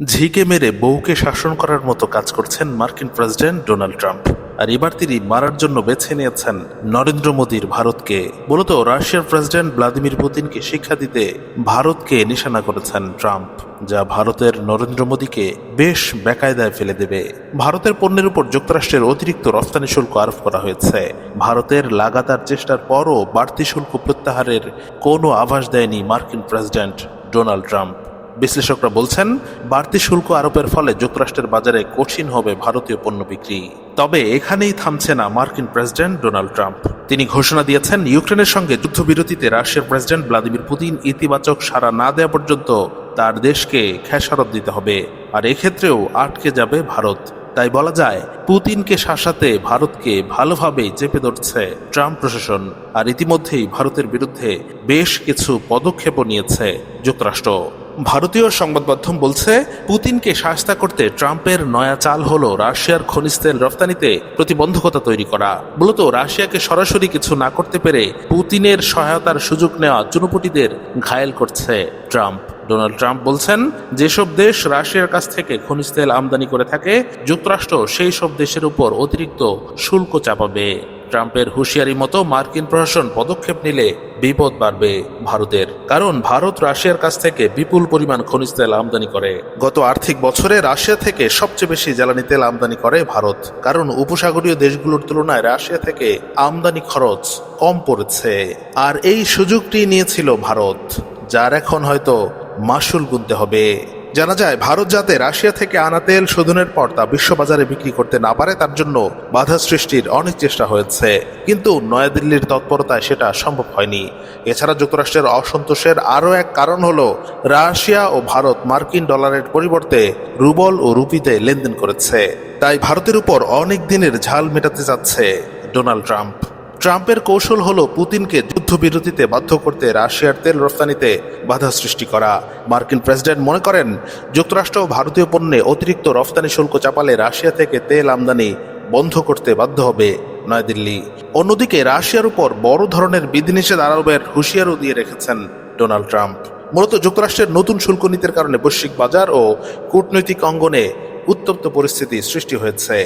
ঝিকে মেরে বউকে শাসন করার মতো কাজ করছেন মার্কিন প্রেসিডেন্ট ডোনাল্ড ট্রাম্প। আর এবার তিনি মারার জন্য বেছে নিয়েছেন নরেন্দ্র মোদীর ভারতকে। মূলত রাশিয়ার প্রেসিডেন্ট ভ্লাদিমির পুতিনকে শিক্ষা দিতে ভারতকে নিশানা করেছেন ট্রাম্প, যা ভারতের নরেন্দ্র মোদীকে বেশ বেকায়দায় ফেলে দেবে। ভারতের পণ্যের উপর যুক্তরাষ্ট্রের অতিরিক্ত রফতানি শুল্ক আরোপ করা হয়েছে। ভারতের লাগাতার চেষ্টার পরও বাড়তি শুল্ক প্রত্যাহারের কোনো আভাস দেয়নি মার্কিন প্রেসিডেন্ট ডোনাল্ড ট্রাম্প। বিশ্লেষকরা বলছেন, বাড়তি শুল্ক আরোপের ফলে যুক্তরাষ্ট্রের বাজারে কঠিন হবে ভারতীয় পণ্য বিক্রি। তবে এখানেই থামছে না মার্কিন প্রেসিডেন্ট ডোনাল্ড ট্রাম্প। তিনি ঘোষণা দিয়েছেন, ইউক্রেনের সঙ্গে যুদ্ধবিরতিতে রাশিয়ার প্রেসিডেন্ট ভ্লাদিমির পুতিন ইতিবাচক সাড়া না দেওয়া পর্যন্ত তার দেশকে খেসারত দিতে হবে। আর এক্ষেত্রেও আটকে যাবে ভারত। তাই বলা যায়, পুতিনকে শাসাতে ভারতকে ভালোভাবে চেপে ধরছে ট্রাম্প প্রশাসন। আর ইতিমধ্যেই ভারতের বিরুদ্ধে বেশ কিছু পদক্ষেপও নিয়েছে যুক্তরাষ্ট্র। ভারতীয় সংবাদ মাধ্যম বলছে, পুতিনকে শাস্তা করতে ট্রাম্পের নয়া চাল হল রাশিয়ার খনিজ তেল রফতানিতে প্রতিবন্ধকতা তৈরি করা। মূলত রাশিয়াকে সরাসরি কিছু না করতে পেরে পুতিনের সহায়তার সুযোগ নেওয়া চুনুপুটিদের ঘায়েল করছে ট্রাম্প। ডোনাল্ড ট্রাম্প বলছেন, যেসব দেশ রাশিয়ার কাছ থেকে খনিজ তেল আমদানি করে থাকে, যুক্তরাষ্ট্র সেই সব দেশের উপর অতিরিক্ত শুল্ক চাপাবে। ট্রাম্পের হুঁশিয়ারি মতো মার্কিন প্রশাসন পদক্ষেপ নিলে বিপদ বাড়বে ভারতের। কারণ ভারত রাশিয়ার কাছ থেকে বিপুল পরিমাণ খনিজ তেল আমদানি করে। গত আর্থিক বছরে রাশিয়া থেকে সবচেয়ে বেশি জ্বালানি তেল আমদানি করে ভারত। কারণ উপসাগরীয় দেশগুলোর তুলনায় রাশিয়া থেকে আমদানি খরচ কম পড়েছে। আর এই সুযোগটি নিয়েছিল ভারত, যার এখন হয়তো মাসুল গুনতে হবে। জানা যায়, ভারত যাতে রাশিয়া থেকে আনা তেল শোধনের পর তা বিশ্ববাজারে বিক্রি করতে না পারে, তার জন্য বাধা সৃষ্টির অনেক চেষ্টা হয়েছে। কিন্তু নয়াদিল্লির তৎপরতায় সেটা সম্ভব হয়নি। এছাড়া যুক্তরাষ্ট্রের অসন্তোষের আরও এক কারণ হল, রাশিয়া ও ভারত মার্কিন ডলারের পরিবর্তে রুবল ও রুপিতে লেনদেন করেছে। তাই ভারতের উপর অনেক দিনের ঝাল মেটাতে যাচ্ছে ডোনাল্ড ট্রাম্প। ট্রাম্পের কৌশল হল পুতিনকে যুদ্ধবিরতিতে বাধ্য করতে রাশিয়ার তেল রফতানিতে বাধা সৃষ্টি করা। মার্কিন প্রেসিডেন্ট মনে করেন, যুক্তরাষ্ট্র ভারতীয় পণ্যে অতিরিক্ত রফতানি শুল্ক চাপালে রাশিয়া থেকে তেল আমদানি বন্ধ করতে বাধ্য হবে নয়াদিল্লি। অন্যদিকে রাশিয়ার উপর বড় ধরনের বিধিনিষেধ আরবের হুঁশিয়ারও দিয়ে রেখেছেন ডোনাল্ড ট্রাম্প। মূলত যুক্তরাষ্ট্রের নতুন শুল্ক নীতির কারণে বৈশ্বিক বাজার ও কূটনৈতিক অঙ্গনে উত্তপ্ত পরিস্থিতি সৃষ্টি হয়েছে।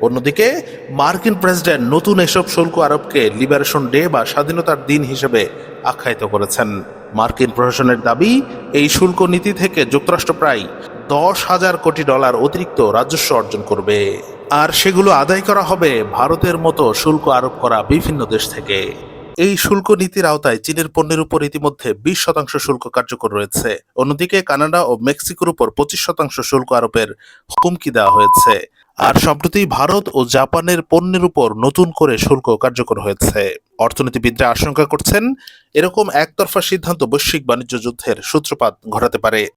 অন্যদিকে, মার্কিন প্রেসিডেন্ট নতুন এসব শুল্ক আরোপকে লিবারেশন ডে বা স্বাধীনতার দিন হিসেবে আখ্যায়িত করেছেন। মার্কিন প্রশাসনের দাবি, এই শুল্ক নীতি থেকে যুক্তরাষ্ট্র প্রায় দশ হাজার কোটি ডলার অতিরিক্ত রাজস্ব অর্জন করবে। আর সেগুলো আদায় করা হবে ভারতের মতো শুল্ক আরোপ করা বিভিন্ন দেশ থেকে। এই শুল্ক নীতির আওতায় চীনের পণ্যের উপর ইতিমধ্যে বিশ শতাংশ শুল্ক কার্যকর রয়েছে। অন্যদিকে, কানাডা ও মেক্সিকোর উপর পঁচিশ শতাংশ শুল্ক আরোপের হুমকি দেওয়া হয়েছে। আর সম্প্রতি ভারত ও জাপানের পণ্যের উপর নতুন করে শুল্ক কার্যকর হয়েছে। অর্থনীতিবিদরা আশঙ্কা করছেন, এরকম একতরফা সিদ্ধান্ত বৈশ্বিক বাণিজ্য যুদ্ধের সূত্রপাত ঘটাতে পারে।